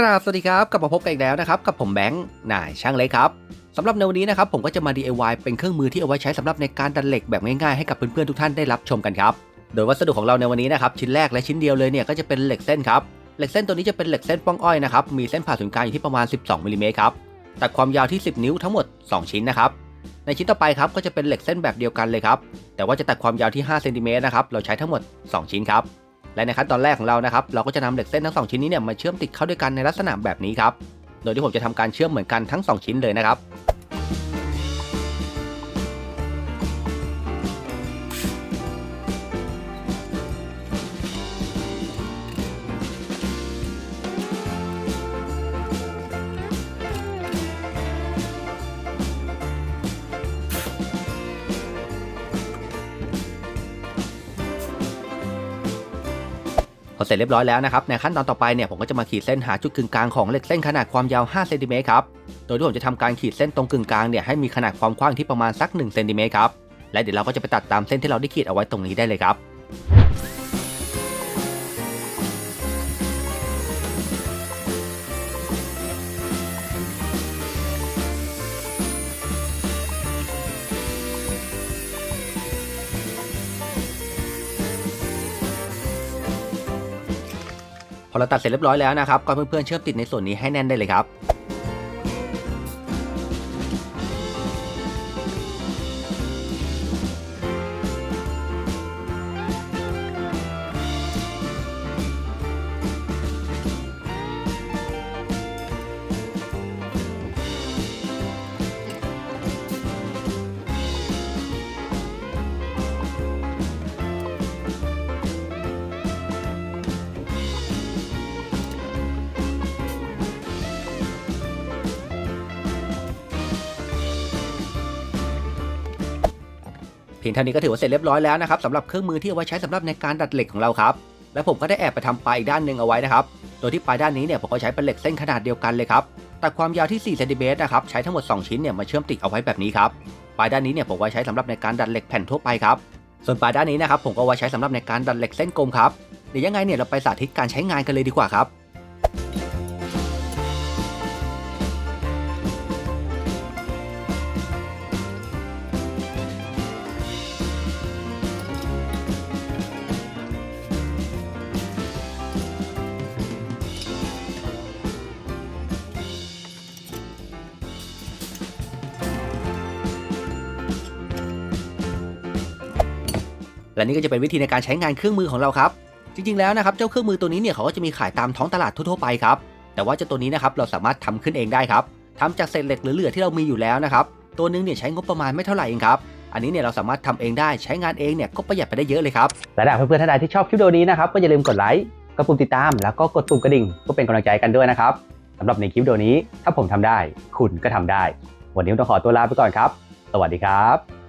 ครับ สวัสดีครับ กลับมาพบกันอีกแล้วนะครับ กับผมแบงค์นายช่างเล็กครับสำหรับในวันนี้นะครับผมก็จะมา DIY เป็นเครื่องมือที่เอาไว้ใช้สำหรับในการดัดเหล็กแบบง่ายๆให้กับเพื่อนๆทุกท่านได้รับชมกันครับ โดยวัสดุของเราในวันนี้นะครับชิ้นแรกและชิ้นเดียวเลยเนี่ยก็จะเป็นเหล็กเส้นครับเหล็กเส้นตัวนี้จะเป็นเหล็กเส้นป้องอ้อยนะครับมีเส้นผ่าศูนย์กลางอยู่ที่ประมาณ 12มิลลิเมตรครับตัดความยาวที่ 10 นิ้วทั้งหมด 2 ชิ้นนะครับในชิ้นต่อไปครับก็จะเป็นเหล็กเส้นแบบเดียวกันเลยครับแต่ว่าจะตัดความยาวที่5เซนติเมตรนะครับเราใช้ทั้งหมด 2 ชิ้นครับ และในขั้นตอนแรกของเรานะครับเราก็จะนำเหล็กเส้นทั้ง 2 ชิ้นนี้เนี่ยมาเชื่อมติดเข้าด้วยกันในลักษณะแบบนี้ครับโดยที่ผมจะทำการเชื่อมเหมือนกันทั้ง 2 ชิ้นเลยนะครับ พอเสร็จเรียบร้อยแล้วนะครับในขั้นตอนต่อไปเนี่ยผมก็จะมาขีดเส้นหาจุดกึ่งกลางของเหล็กเส้นขนาดความยาว5เซนติเมตรครับโดยที่ผมจะทำการขีดเส้นตรงกึ่งกลางเนี่ยให้มีขนาดความกว้างที่ประมาณสัก1เซนติเมตรครับและเดี๋ยวเราก็จะไปตัดตามเส้นที่เราได้ขีดเอาไว้ตรงนี้ได้เลยครับ พอเราตัดเสร็จเรียบร้อยแล้วนะครับก็เพื่อนๆเชื่อมติดในส่วนนี้ให้แน่นได้เลยครับ เพียงเท่านี้ก็ถือว่าเสร็จเรียบร้อยแล้วนะครับสำหรับเครื่องมือที่เอาไว้ใช้สำหรับในการดัดเหล็กของเราครับและผมก็ได้แอบไปทำปลายอีกด้านหนึ่งเอาไว้นะครับ โดยที่ปลายด้านนี้เนี่ยผมก็ใช้เป็นเหล็กเส้นขนาดเดียวกันเลยครับตัดความยาวที่4เซนติเมตรนะครับใช้ทั้งหมด 2 ชิ้นเนี่ยมาเชื่อมติดเอาไว้แบบนี้ครับปลายด้านนี้เนี่ยผมไว้ใช้สำหรับในการดัดเหล็กแผ่นทั่วไปครับ ส่วนปลายด้านนี้นะครับผมก็ไว้ใช้สำหรับในการดัดเหล็กเส้นกลมครับเดี๋ยวยังไงเนี่ยเราไปสาธิตการใช้งานกันเลยดีกว่าครับ และนี่ก็จะเป็นวิธีในการใช้งานเครื่องมือของเราครับ จริงๆแล้วนะครับเจ้าเครื่องมือตัวนี้เนี่ยเขาก็จะมีขายตามท้องตลาดทั่วๆไปครับแต่ว่าเจ้าตัวนี้นะครับเราสามารถทำขึ้นเองได้ครับทำจากเศษเหล็กเหลือๆที่เรามีอยู่แล้วนะครับตัวนึงเนี่ยใช้งบประมาณไม่เท่าไหร่เองครับอันนี้เนี่ยเราสามารถทำเองได้ใช้งานเองเนี่ยก็ประหยัดไปได้เยอะเลยครับและถ้าเพื่อนๆท่านใดที่ชอบคลิปวิดีโอนี้นะครับก็อย่าลืมกดไลค์กดปุ่มติดตามแล้วก็กดปุ่มกระดิ่งเพื่อเป็นกำลังใจกันด้วยนะครับสำหรับในคลิปวิดีโอนี้ ถ้าผมทำได้ คุณก็ทำได้ วันนี้ต้องขอตัวลาไปก่อนครับ สวัสดีครับ